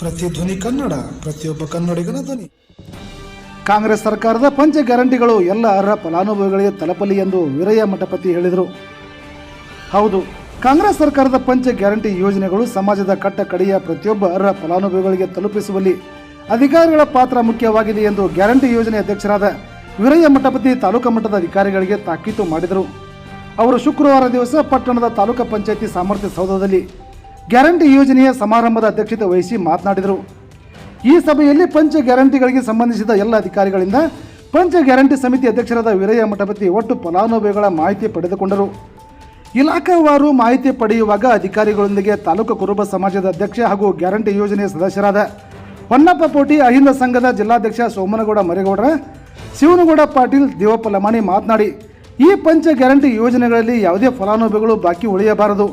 ಪ್ರತಿಧ್ವನಿ ಕನ್ನಡ, ಪ್ರತಿಯೊಬ್ಬ ಕನ್ನಡಿಗನ ಧ್ವನಿ. ಕಾಂಗ್ರೆಸ್ ಸರ್ಕಾರದ ಪಂಚ ಗ್ಯಾರಂಟಿಗಳು ಎಲ್ಲ ಅರ್ಹ ಫಲಾನುಭವಿಗಳಿಗೆ ತಲುಪಲಿ ಎಂದು ವೀರಯ್ಯ ಮಠಪತಿ ಹೇಳಿದರು. ಹೌದು, ಕಾಂಗ್ರೆಸ್ ಸರ್ಕಾರದ ಪಂಚ ಗ್ಯಾರಂಟಿ ಯೋಜನೆಗಳು ಸಮಾಜದ ಕಟ್ಟ ಕಡೆಯ ಪ್ರತಿಯೊಬ್ಬ ಅರ್ಹ ಫಲಾನುಭವಿಗಳಿಗೆ ತಲುಪಿಸುವಲ್ಲಿ ಅಧಿಕಾರಿಗಳ ಪಾತ್ರ ಮುಖ್ಯವಾಗಿದೆ ಎಂದು ಗ್ಯಾರಂಟಿ ಯೋಜನೆ ಅಧ್ಯಕ್ಷರಾದ ವೀರಯ್ಯ ಮಠಪತಿ ತಾಲೂಕು ಮಟ್ಟದ ಅಧಿಕಾರಿಗಳಿಗೆ ತಾಕೀತು ಮಾಡಿದರು. ಅವರು ಶುಕ್ರವಾರ ದಿವಸ ಪಟ್ಟಣದ ತಾಲೂಕು ಪಂಚಾಯತಿ ಸಾಮರ್ಥ್ಯ ಸೌಧದಲ್ಲಿ ಗ್ಯಾರಂಟಿ ಯೋಜನೆಯ ಸಮಾರಂಭದ ಅಧ್ಯಕ್ಷತೆ ವಹಿಸಿ ಮಾತನಾಡಿದರು. ಈ ಸಭೆಯಲ್ಲಿ ಪಂಚ ಗ್ಯಾರಂಟಿಗಳಿಗೆ ಸಂಬಂಧಿಸಿದ ಎಲ್ಲ ಅಧಿಕಾರಿಗಳಿಂದ ಪಂಚ ಗ್ಯಾರಂಟಿ ಸಮಿತಿ ಅಧ್ಯಕ್ಷರಾದ ವೀರಯ್ಯ ಮಠಪತಿ ಒಟ್ಟು ಫಲಾನುಭವಿಗಳ ಮಾಹಿತಿ ಪಡೆದುಕೊಂಡರು. ಇಲಾಖಾವಾರು ಮಾಹಿತಿ ಪಡೆಯುವಾಗ ಅಧಿಕಾರಿಗಳೊಂದಿಗೆ ತಾಲೂಕು ಕುರುಬ ಸಮಾಜದ ಅಧ್ಯಕ್ಷ ಹಾಗೂ ಗ್ಯಾರಂಟಿ ಯೋಜನೆಯ ಸದಸ್ಯರಾದ ಹೊನ್ನಪ್ಪ ಪೋಟಿ, ಅಹಿಂದ ಸಂಘದ ಜಿಲ್ಲಾಧ್ಯಕ್ಷ ಸೋಮನಗೌಡ ಮರೇಗೌಡರ ಶಿವನಗೌಡ ಪಾಟೀಲ್, ದೇವಪ್ಪ ಲಮಾಣಿ ಮಾತನಾಡಿ, ಈ ಪಂಚ ಗ್ಯಾರಂಟಿ ಯೋಜನೆಗಳಲ್ಲಿ ಯಾವುದೇ ಫಲಾನುಭವಿಗಳು ಬಾಕಿ ಉಳಿಯಬಾರದು.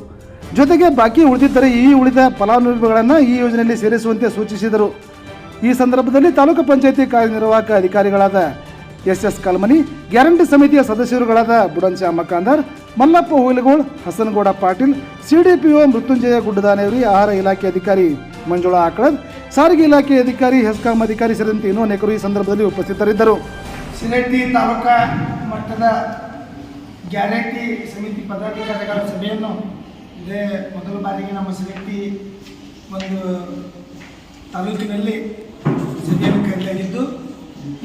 ಜೊತೆಗೆ ಬಾಕಿ ಉಳಿದಿದ್ದರೆ ಈ ಉಳಿದ ಫಲಾನುಭವಿಗಳನ್ನು ಈ ಯೋಜನೆಯಲ್ಲಿ ಸೇರಿಸುವಂತೆ ಸೂಚಿಸಿದರು. ಈ ಸಂದರ್ಭದಲ್ಲಿ ತಾಲೂಕು ಪಂಚಾಯತಿ ಕಾರ್ಯನಿರ್ವಾಹಕ ಅಧಿಕಾರಿಗಳಾದ ಎಸ್ ಎಸ್ ಕಲ್ಮನಿ, ಗ್ಯಾರಂಟಿ ಸಮಿತಿಯ ಸದಸ್ಯರುಗಳಾದ ಬುಡನ್ ಶ್ಯಾಮ ಕಾಂದಾರ್ ಮಲ್ಲಪ್ಪ ಹುಯಿಲಗೋಳ್, ಹಸನಗೌಡ ಪಾಟೀಲ್, ಸಿಡಿಪಿಒ ಮೃತ್ಯುಂಜಯ ಗುಡ್ಡದಾನೇವರಿ, ಆಹಾರ ಇಲಾಖೆ ಅಧಿಕಾರಿ ಮಂಜುಳಾ ಆಕಳದ್, ಸಾರಿಗೆ ಇಲಾಖೆ ಅಧಿಕಾರಿ ಹೆಸ್ಕಾಂ ಅಧಿಕಾರಿ ಸೇರಿದಂತೆ ಇನ್ನೂ ಅನೇಕರು ಈ ಸಂದರ್ಭದಲ್ಲಿ ಉಪಸ್ಥಿತರಿದ್ದರು. ಸಿರಟ್ಟಿ ತಾಲೂಕಾ ಮಟ್ಟದ ಗ್ಯಾರಂಟಿ ಸಮಿತಿ ಪದಾಧಿಕಾರಿಗಳ ಸಭೆಯನ್ನು ಇದೇ ಮೊದಲ ಬಾರಿಗೆ ನಮ್ಮ ಸೆಲೆಕ್ಟಿ ಒಂದು ತಾಲೂಕಿನಲ್ಲಿ ಸಭೆಯನ್ನು ಕರೆಯಲಾಗಿದ್ದು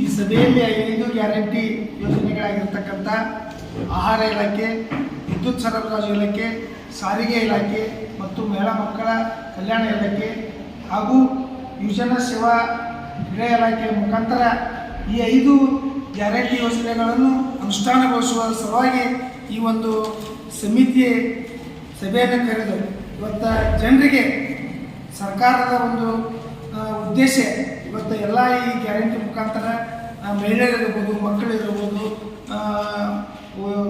ಈ ಸಭೆಯಲ್ಲಿ ಐದು ಗ್ಯಾರಂಟಿ ಯೋಜನೆಗಳಾಗಿರ್ತಕ್ಕಂಥ ಆಹಾರ ಇಲಾಖೆ, ವಿದ್ಯುತ್ ಸರಬರಾಜು ಇಲಾಖೆ, ಸಾರಿಗೆ ಇಲಾಖೆ ಮತ್ತು ಮಹಿಳಾ ಮಕ್ಕಳ ಕಲ್ಯಾಣ ಇಲಾಖೆ ಹಾಗೂ ಯುವಜನ ಸೇವಾ ಕ್ರೀಡಾ ಇಲಾಖೆಯ ಮುಖಾಂತರ ಈ ಐದು ಗ್ಯಾರಂಟಿ ಯೋಜನೆಗಳನ್ನು ಅನುಷ್ಠಾನಗೊಳಿಸುವ ಸಲುವಾಗಿ ಈ ಒಂದು ಸಮಿತಿ ಸಭೆಯನ್ನು ಕರೆದು ಇವತ್ತು ಜನರಿಗೆ ಸರ್ಕಾರದ ಒಂದು ಉದ್ದೇಶ, ಇವತ್ತು ಎಲ್ಲ ಈ ಗ್ಯಾರಂಟಿ ಮುಖಾಂತರ ಮಹಿಳೆಯರಿರ್ಬೋದು, ಮಕ್ಕಳಿರ್ಬೋದು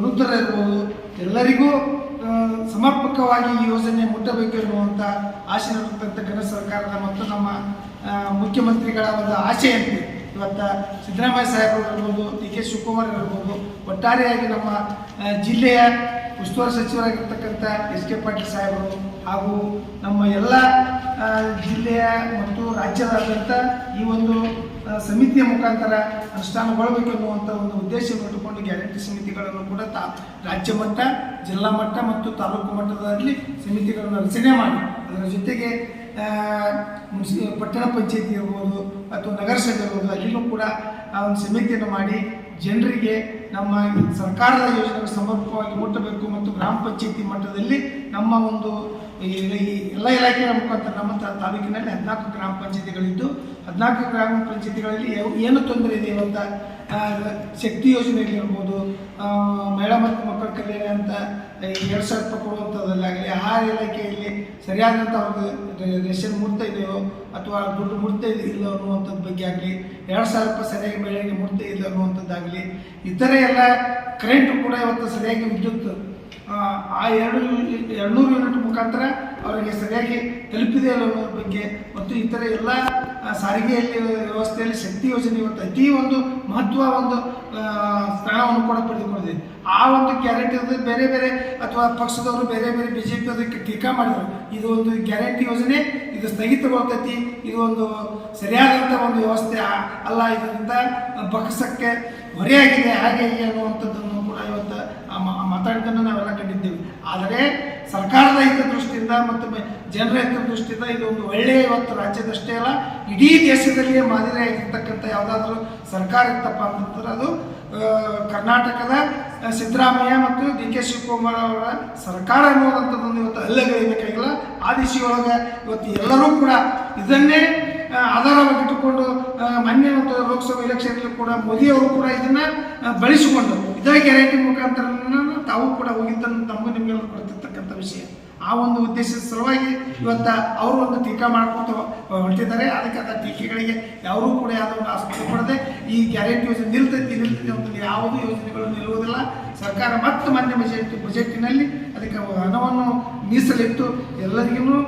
ವೃದ್ಧರಿರ್ಬೋದು, ಎಲ್ಲರಿಗೂ ಸಮರ್ಪಕವಾಗಿ ಈ ಯೋಜನೆ ಮುಟ್ಟಬೇಕು ಎನ್ನುವಂಥ ಆಸೆ ಇರತಕ್ಕಂಥ ಕೇಂದ್ರ ಸರ್ಕಾರದ ಮತ್ತು ನಮ್ಮ ಮುಖ್ಯಮಂತ್ರಿಗಳ ಒಂದು ಆಶೆಯಂತೆ. ಇವತ್ತು ಸಿದ್ದರಾಮಯ್ಯ ಸಾಹೇಬರು ಇರ್ಬೋದು ಡಿ ಕೆ ಶಿವಕುಮಾರ್ ಇರ್ಬೋದು ಒಟ್ಟಾರೆಯಾಗಿ ನಮ್ಮ ಜಿಲ್ಲೆಯ ಉಸ್ತುವಾರಿ ಸಚಿವರಾಗಿರ್ತಕ್ಕಂಥ ಎಸ್ ಕೆ ಪಾಟೀಲ್ ಸಾಹೇಬರು ಹಾಗೂ ನಮ್ಮ ಎಲ್ಲ ಜಿಲ್ಲೆಯ ಮತ್ತು ರಾಜ್ಯದಾದ್ಯಂತ ಈ ಒಂದು ಸಮಿತಿಯ ಮುಖಾಂತರ ಅನುಷ್ಠಾನಗೊಳ್ಳಬೇಕು ಅನ್ನುವಂಥ ಒಂದು ಉದ್ದೇಶವನ್ನು ಇಟ್ಟುಕೊಂಡು ಗ್ಯಾರಂಟಿ ಸಮಿತಿಗಳನ್ನು ಕೂಡ ತಾ, ರಾಜ್ಯ ಮಟ್ಟ, ಜಿಲ್ಲಾ ಮಟ್ಟ ಮತ್ತು ತಾಲೂಕು ಮಟ್ಟದಲ್ಲಿ ಸಮಿತಿಗಳನ್ನು ರಚನೆ ಮಾಡಿ. ಅದರ ಜೊತೆಗೆ ಪಟ್ಟಣ ಪಂಚಾಯತಿ ಇರ್ಬೋದು ಅಥವಾ ನಗರಸಭೆ ಇರ್ಬೋದು ಅಲ್ಲಿಯೂ ಕೂಡ ಆ ಒಂದು ಸಮಿತಿಯನ್ನು ಮಾಡಿ ಜನರಿಗೆ ನಮ್ಮ ಸರ್ಕಾರದ ಯೋಜನೆಗಳು ಸಮರ್ಪಕವಾಗಿ ಮುಟ್ಟಬೇಕು ಮತ್ತು ಗ್ರಾಮ ಪಂಚಾಯಿತಿ ಮಟ್ಟದಲ್ಲಿ ನಮ್ಮ ಒಂದು ಈ ಎಲ್ಲ ಇಲಾಖೆ ಮುಖಾಂತರ ನಮ್ಮ ತಾಲೂಕಿನಲ್ಲಿ ಹದಿನಾಲ್ಕು ಗ್ರಾಮ ಪಂಚಾಯತಿಗಳಿದ್ದು ಹದಿನಾಲ್ಕು ಗ್ರಾಮ ಪಂಚಾಯತಿಗಳಲ್ಲಿ ಏನು ತೊಂದರೆ ಇದೆ ಆ, ಶಕ್ತಿ ಯೋಜನೆಯಲ್ಲಿ ಇರ್ಬೋದು ಮಹಿಳಾ ಮತ್ತು ಮಕ್ಕಳ ಕಲ್ಯಾಣ ಅಂತ ಎರಡು ಸಾವಿರ ರೂಪಾಯಿ ಕೊಡುವಂಥದ್ದಲ್ಲಾಗಲಿ ಆಹಾರ ಇಲಾಖೆಯಲ್ಲಿ ಸರಿಯಾದಂಥ ಒಂದು ರೇಷನ್ ಮುಡ್ತಾ ಇದೆಯೋ ಅಥವಾ ದುಡ್ಡು ಮುಡ್ತಾ ಇಲ್ಲೋ ಅನ್ನುವಂಥದ್ದು ಬಗ್ಗೆ ಆಗಲಿ ಎರಡು ಸಾವಿರ ರೂಪಾಯಿ ಸರಿಯಾಗಿ ಮಹಿಳೆಗೆ ಮುಡ್ತಾ ಇಲ್ಲ ಅನ್ನುವಂಥದ್ದಾಗಲಿ ಇತರೆ ಎಲ್ಲ ಕರೆಂಟು ಕೂಡ ಇವತ್ತು ಸರಿಯಾಗಿ ವಿದ್ಯುತ್ ಆ, ಎರಡು ಎರಡುನೂರು ಯೂನಿಟ್ ಮುಖಾಂತರ ಅವರಿಗೆ ಸರಿಯಾಗಿ ತಲುಪಿದೆ ಅನ್ನೋದ್ರ ಬಗ್ಗೆ ಮತ್ತು ಇತರ ಎಲ್ಲ ಸಾರಿಗೆಯಲ್ಲಿ ವ್ಯವಸ್ಥೆಯಲ್ಲಿ ಶಕ್ತಿ ಯೋಜನೆ ಇವತ್ತು ಅತಿ ಒಂದು ಮಹತ್ವ ಒಂದು ಸ್ಥಳವನ್ನು ಕೂಡ ಪಡೆದುಕೊಂಡಿದೆ. ಆ ಒಂದು ಗ್ಯಾರಂಟಿ ಬೇರೆ ಬೇರೆ ಅಥವಾ ಪಕ್ಷದವರು ಬೇರೆ ಬೇರೆ ಬಿ ಜೆ ಪಿ ಅದಕ್ಕೆ ಟೀಕಾ ಮಾಡಿದರು. ಇದು ಒಂದು ಗ್ಯಾರಂಟಿ ಯೋಜನೆ ಇದು ಸ್ಥಗಿತಗೊಳ್ತೈತಿ ಇದು ಒಂದು ಸರಿಯಾದಂಥ ಒಂದು ವ್ಯವಸ್ಥೆ ಅಲ್ಲ ಇದರಿಂದ ಪಕ್ಷಕ್ಕೆ ಹೊರೆಯಾಗಿದೆ ಹಾಗೆ ಹೀಗೆ ಅನ್ನುವಂಥದ್ದನ್ನು ಇವತ್ತು ಮಾತಾಡಿದ್ದನ್ನು ನಾವೆಲ್ಲ ಕಂಡಿದ್ದೇವೆ ಆದರೆ ಸರ್ಕಾರದ ಹಿತದೃಷ್ಟಿಯಿಂದ ಮತ್ತು ಜನರ ಹಿತದೃಷ್ಟಿಯಿಂದ ಇದು ಒಂದು ಒಳ್ಳೆಯ ಇವತ್ತು ರಾಜ್ಯದಷ್ಟೇ ಅಲ್ಲ, ಇಡೀ ದೇಶದಲ್ಲಿಯೇ ಮಾದರಿಯಾಗಿರ್ತಕ್ಕಂಥ ಯಾವುದಾದ್ರೂ ಸರ್ಕಾರ ಇತ್ತಪ್ಪ ಅಂತಂದ್ರೆ ಅದು ಕರ್ನಾಟಕದ ಸಿದ್ದರಾಮಯ್ಯ ಮತ್ತು ಡಿ ಕೆ ಶಿವಕುಮಾರ್ ಅವರ ಸರ್ಕಾರ ಅನ್ನುವಂಥದ್ದೊಂದು ಇವತ್ತು ಅಲ್ಲಗಳಿಬೇಕಾಗಿಲ್ಲ ಆ ದಿಶೆಯೊಳಗೆ ಇವತ್ತು ಎಲ್ಲರೂ ಕೂಡ ಇದನ್ನೇ ಆಧಾರವಾಗಿಟ್ಟುಕೊಂಡು ಮಾನ್ಯ ಮತ್ತು ಲೋಕಸಭಾ ಎಲೆಕ್ಷನ್ ಕೂಡ ಮೋದಿ ಅವರು ಕೂಡ ಇದನ್ನ ಬಳಸಿಕೊಂಡು ಇದೇ ಗ್ಯಾರಂಟಿ ಮುಖಾಂತರ ತಾವು ಕೂಡ ಹೋಗಿದ್ದನ್ನು ತಮಗೂ ನಿಮಗೆಲ್ಲ ಕೊಡ್ತಿರ್ತಕ್ಕಂಥ ವಿಷಯ. ಆ ಒಂದು ಉದ್ದೇಶದ ಸಲುವಾಗಿ ಇವತ್ತ ಅವರು ಒಂದು ಟೀಕಾ ಮಾಡ್ಕೊತ ಹೊರಟಿದ್ದಾರೆ. ಅದಕ್ಕೆ ಅದ ಟೀಕೆಗಳಿಗೆ ಯಾರೂ ಕೂಡ ಯಾವುದೋ ಒಂದು ಆಸ್ಪತ್ರೆ ಈ ಗ್ಯಾರಂಟಿ ಯೋಜನೆ ನಿಲ್ತೈತಿ ನಿಲ್ತೈತಿ ಅಂತ ಯಾವುದೇ ಯೋಜನೆಗಳು ನಿಲ್ಲುವುದಿಲ್ಲ. ಸರ್ಕಾರ ಮತ್ತೆ ಮಾನ್ಯ ಬಜೆಟ್ ಬಜೆಟ್ನಲ್ಲಿ ಅದಕ್ಕೆ ಹಣವನ್ನು ಮೀಸಲಿಟ್ಟು ಎಲ್ಲರಿಗೂ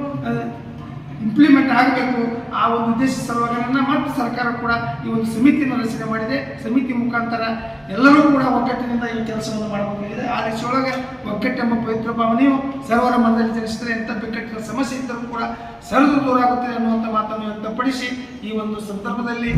ಇಂಪ್ಲಿಮೆಂಟ್ ಆಗಬೇಕು ಆ ಒಂದು ಉದ್ದೇಶ ಸಲುವಾಗಿ ಮತ್ತು ಸರ್ಕಾರ ಕೂಡ ಈ ಒಂದು ಸಮಿತಿಯನ್ನು ರಚನೆ ಮಾಡಿದೆ. ಸಮಿತಿ ಮುಖಾಂತರ ಎಲ್ಲರೂ ಕೂಡ ಒಗ್ಗಟ್ಟಿನಿಂದ ಈ ಕೆಲಸವನ್ನು ಮಾಡಬೇಕಾಗಿದೆ ಆ ರೀತಿಯೊಳಗೆ ಒಗ್ಗಟ್ಟೆಂಬ ಪವಿತ್ರ ಭಾವನೆಯು ಸರ್ವರ ಮನದಲ್ಲಿ ಜನಿಸಿದರೆ ಎಂಥ ಬಿಕ್ಕಟ್ಟಿನ ಸಮಸ್ಯೆ ಇದ್ದರೂ ಕೂಡ ಸರಿದು ದೂರ ಆಗುತ್ತದೆ ಅನ್ನುವಂಥ ಮಾತನ್ನು ವ್ಯಕ್ತಪಡಿಸಿ ಈ ಒಂದು ಸಂದರ್ಭದಲ್ಲಿ